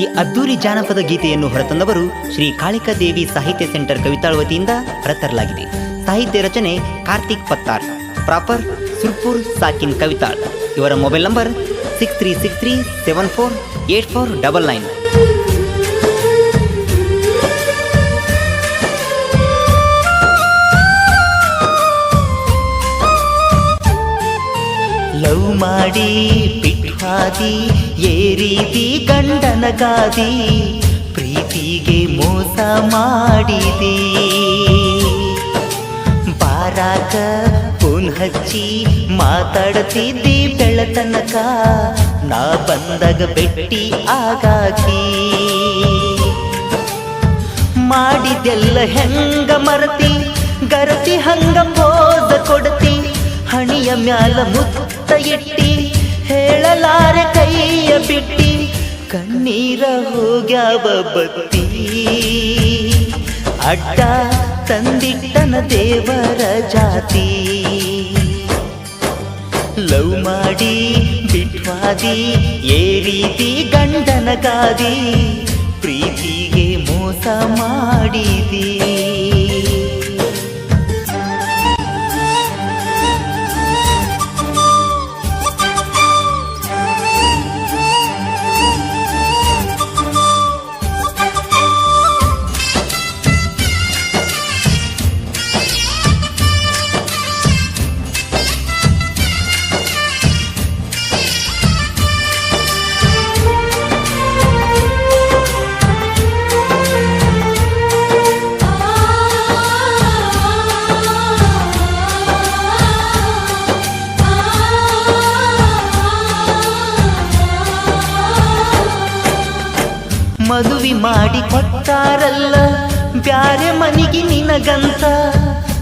ಈ ಅದ್ದೂರಿ ಜಾನಪದ ಗೀತೆಯನ್ನು ಹೊರತಂದವರು ಶ್ರೀ ಕಾಳಿಕಾ ದೇವಿ ಸಾಹಿತ್ಯ ಸೆಂಟರ್ ಕವಿತಾಳ್ ವತಿಯಿಂದ ಹೊರತರಲಾಗಿದೆ. ಸಾಹಿತ್ಯ ರಚನೆ ಕಾರ್ತಿಕ್ ಪತ್ತಾರ್. ಪ್ರಾಪರ್ ಸುರ್ಪುರ್ ಸಾಕಿನ್ ಕವಿತಾಳ್. ಇವರ mobile number six three six three seven four eight four double nine. ಗಾದಿ ಪ್ರೀತಿಗೆ ಮೋಸ ಮಾಡಿದಿ. ಬಾರಾಕ ಪುನ್ ಹಚ್ಚಿ ಮಾತಾಡತಿದ್ದಿ ಬೆಳತನಕ, ನಾ ಬಂದಾಗ ಬೆಟ್ಟಿ ಆಗಾಕಿ. ಮಾಡಿದೆಲ್ಲ ಹೆಂಗ ಮರತಿ, ಗರತಿ ಹಂಗ ಪೋದ ಕೊಡತಿ, ಹಣಿಯ ಮ್ಯಾಲ ಮುತ್ತ ಇಟ್ಟಿ, ಹೇಳಲಾರೆ ಕೈಯ ಬಿಟ್ಟಿ. ಕಣ್ಣೀರ ಹೋಗ್ಯಾವ ಬತ್ತಿ. ಅಡ್ಡ ತಂದಿಟ್ಟನ ದೇವರ ಜಾತಿ. ಲವ್ ಮಾಡಿ ಬಿಟ್ವಾದಿ, ಏ ರೀತಿ ಗಂಡನ ಗಾದಿ. ಪ್ರೀತಿಗೆ ಮೋಸ ಮಾಡಿದಿ. ಮದುವೆ ಮಾಡಿ ಕೊಟ್ಟಾರಲ್ಲ. ಬ್ಯಾರೆ ಮನಿಗೆ ನಿನಗಂತ,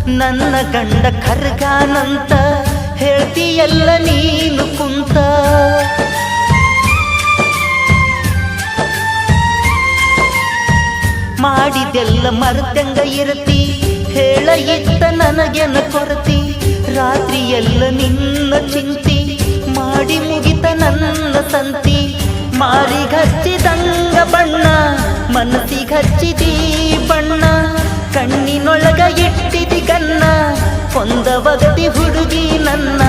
ನನ್ನ ಗಂಡ ಕರ್ಗಾನಂತ, ಹೇಳ್ತೀಯಲ್ಲ ನೀನು ಕುಂತ. ಮಾಡಿದೆಲ್ಲ ಮರ್ತಂಗ ಇರತಿ, ಹೇಳ ಇತ್ತ ನನಗೆನ ಕೊರತಿ. ರಾತ್ರಿ ಎಲ್ಲ ನಿನ್ನ ಚಿಂತಿ, ಮಾಡಿ ಮುಗಿತ ನನ್ನ ಸಂತಿ. ಮಾರಿಗಚ್ಚಿದಂಗ ಬಣ್ಣ ಮನಸ್ಸಿಗಚ್ಚಿದಿ ಬಣ್ಣ, ಕಣ್ಣಿನೊಳಗ ಇಟ್ಟಿದಿ ಗನ್ನ ಕೊಂದವಗತಿ ಹುಡುಗಿ ನನ್ನ,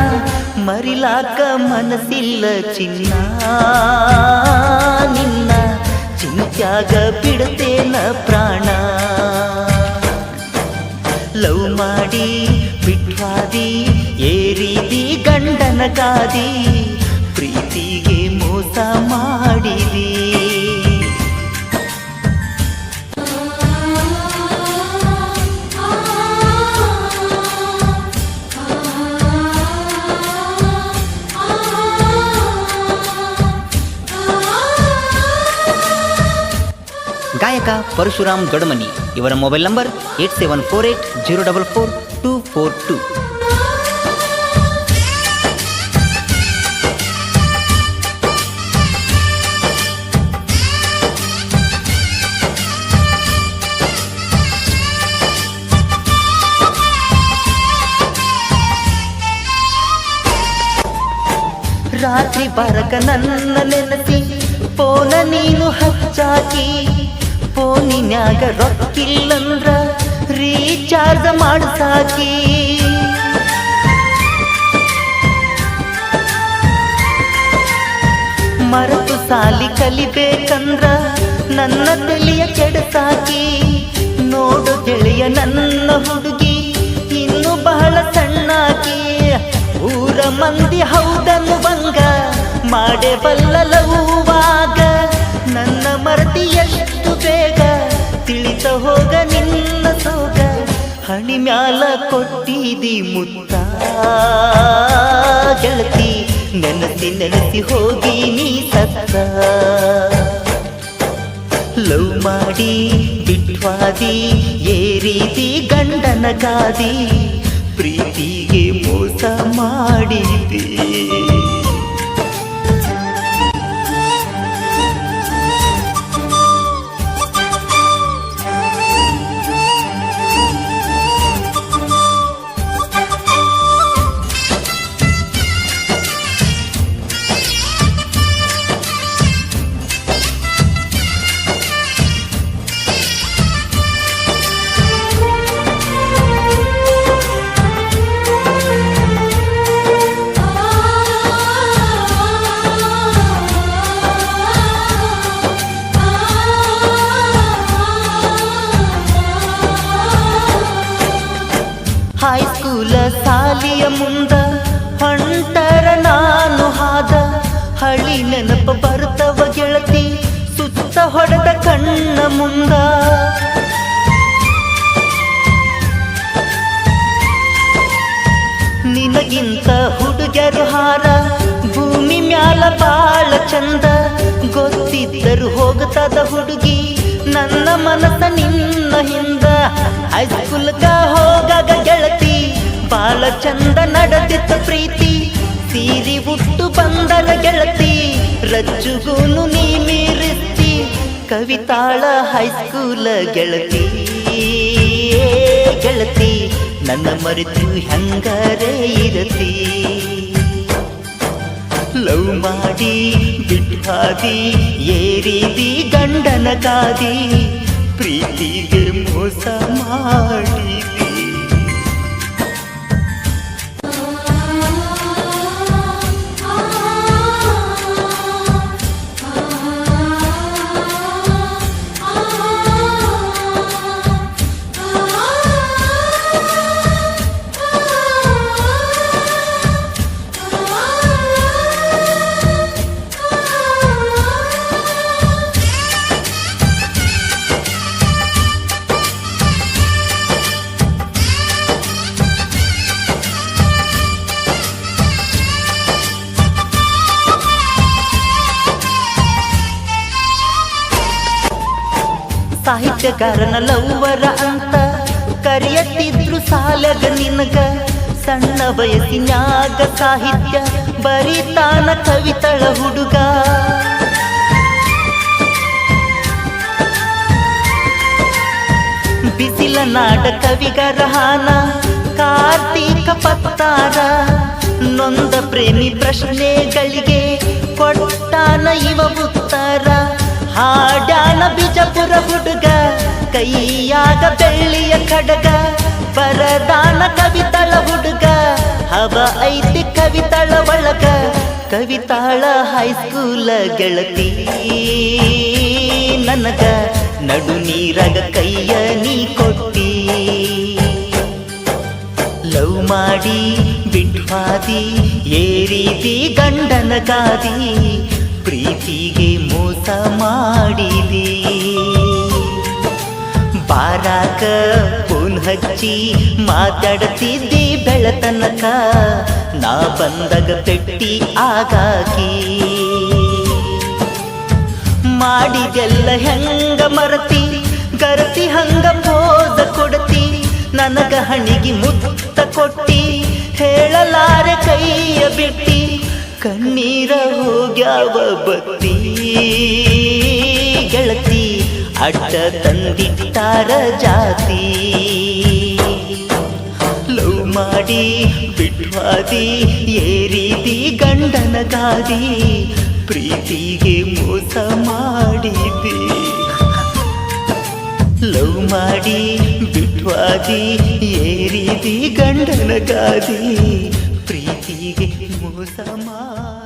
ಮರಿಲಾಕ ಮನಸ್ಸಿಲ್ಲ ಚಿನ್ನ, ನಿನ್ನ ಚಿಂತ್ಯಾಗ ಬಿಡ್ತೇನ ಪ್ರಾಣ. ಲವ್ ಮಾಡಿ, ಬಿಟ್ವಾದಿ, ಏರಿದಿ ಗಂಡನ ಮೋಸ ಮಾಡಿದಿ ಗಾಯಕ ಪರಶುರಾಮ್ ದೊಡಮನಿ ಇವರ mobile number eight seven four eight zero double four two four two ರಾತ್ರಿ ಬರಕ ನನ್ನ ನೆನಪಿ ಪೋನ ನೀನು ಹಚ್ಚಾಕಿ, ಫೋನಿನ್ಯಾಗ ರೊಕ್ಕಿಲ್ಲಂದ್ರ ರೀಚಾರ್ಜ್ ಮಾಡ್ಸಾಕಿ. ಮರತು ಸಾಲಿ ಕಲಿಬೇಕಂದ್ರ ನನ್ನ ತಲೆಯ ಕೆಡಸಾಕಿ, ನೋಡು ಗೆಳೆಯ ನನ್ನ ಹುಡುಗಿ ಊರ ಹೌದನು ಹೌದನ್ನುವಂಗ ಮಾಡೆ ಬಲ್ಲಲವುವಾಗ. ನನ್ನ ಮರತಿ ಎಷ್ಟು ಬೇಗ ತಿಳಿತ ಹೋಗ ನಿನ್ನ ಸೋಗ, ಹಣಿ ಮ್ಯಾಲ ಕೊಟ್ಟಿದಿ ಮುತ್ತ. ಗೆಳತಿ, ನೆನಸಿ ನೆನಸಿ ಹೋಗಿ ನೀ ಸತ್ತ. ಲವ್ ಮಾಡಿ, ಬಿಟ್ವಾದಿ ಏ ರೀತಿ ಗಂಡನ ಗಾದಿ. ಪ್ರೀತಿಗೆ ಮೋಸ ಮಾಡಿದಿ ಮುಂದ ಹಂಟರ ನಾನು ಹಾದ. ಹಳಿ ನೆನಪ ಬರ್ತವ ಗೆಳತಿ, ಸುತ್ತ ಹೊಡೆದ ಕಣ್ಣ ಮುಂದ. ನಿನಗಿಂತ ಹುಡುಗರು ಹಾರ, ಭೂಮಿ ಮ್ಯಾಲ ಬಾಳ ಚಂದ. ಗೊತ್ತಿದ್ದರು ಹೋಗ್ತದ ಹುಡುಗಿ. ನನ್ನ ಮನಸ್ಸ ನಿನ್ನ ಹಿಂದ. ಹೈಸ್ಕೂಲ್ಗ ಹೋಗಾಗ ಗೆಳತಿ. ಬಾಲ ಚಂದ ನಡೆದಿತ್ತ ಪ್ರೀತಿ. ಸೀರಿ ಉಟ್ಟು ಬಂದರ ಗೆಳತಿ. ರಜ್ಜುಗೂನು ನೀ ಮೀರಿಸ್ತಿ. ಕವಿತಾಳ ಹೈಸ್ಕೂಲ ಗೆಳತಿ. ಗೆಳತಿ, ನನ್ನ ಮರೆತು ಹೆಂಗರೇ ಇರತಿ? ಲವ್ ಮಾಡಿ ಬಿಟ್ಟಾದಿ ಏರಿದಿ ಗಂಡನ ಗಾದಿ ಪ್ರೀತಿಗೆ ಮೋಸ ಮಾಡಿದಿ ಸಾಹಿತ್ಯಗಾರನ ಲವ್ವರ ಅಂತ ಕರೆಯತ್ತಿದ್ರು ಸಾಲಗ ನಿನಗ. ಸಣ್ಣ ಬಯಸಿನಾಗ ಸಾಹಿತ್ಯ ಬರಿತಾನ ಕವಿತಳ ಹುಡುಗ. ಬಿಸಿಲ ನಾಡ ಕವಿಗರಹಾನ ಕಾರ್ತೀಕ ಪತ್ತಾರ. ನೊಂದ ಪ್ರೇಮಿ ಪ್ರಶ್ನೆಗಳಿಗೆ ಕೊಟ್ಟಾನ ಇವ ಉತ್ತರ. ಹಾಡ್ಯಾನ ಬಿಜಪುರ ಹುಡುಗ, ಕೈಯಾಗ ಬೆಳ್ಳಿಯ ಖಡಗ, ಪರದಾನ ಕವಿತಳ ಹುಡುಗ, ಹವ ಐತಿ ಕವಿತಳ ಒಳಗ, ಕವಿತಾಳ ಹೈಸ್ಕೂಲ ಗೆಳತಿ. ನನಗ ನಡು ನೀರಗ ಕೈಯ ನೀ ಕೊಟ್ಟಿ. ಲವ್ ಮಾಡಿ, ಬಿಟ್ವಾದಿ, ಏರಿದಿ ಗಂಡನ ಗಾದಿ. ಪ್ರೀತಿಗೆ ಮೋಸ ಮಾಡಿದಿ ಬಾರಾಕ ಫೋನ್ ಹಚ್ಚಿ ಮಾತಾಡ್ತಿದ್ದಿ ಬೆಳತನಕ, ನಾ ಬಂದಾಗ ಪೆಟ್ಟಿ ಆಗಾಕಿ. ಮಾಡಿದೆಲ್ಲ ಹೆಂಗ ಮರತಿ, ಗರತಿ ಹಂಗ ಪೋದ ಕೊಡತಿ, ನನಗ ಹಣಿಗೆ ಮುತ್ತ ಕೊಟ್ಟಿ ಬಿಟ್ಟಿ ಕಣ್ಣೀರ ಹೋಗ್ಯಾವ ಬತ್ತಿ. ಗೆಳತಿ, ಅಡ್ಡ ತಂದಿಟ್ಟಾರ ಜಾತಿ. ಲವ್ ಮಾಡಿ ಬಿಟ್ವಾದಿ, ಏರಿದಿ ಗಂಡನ ಗಾದಿ. ಪ್ರೀತಿಗೆ ಮೋಸ ಮಾಡಿದಿ ಲವ್ ಮಾಡಿ ಬಿಟ್ವಾದಿ, ಏರಿದಿ ಗಂಡನ ಗಾದಿ. ಪ್ರೀತಿಗೆ ಮೋಸ ಮಾಡಿ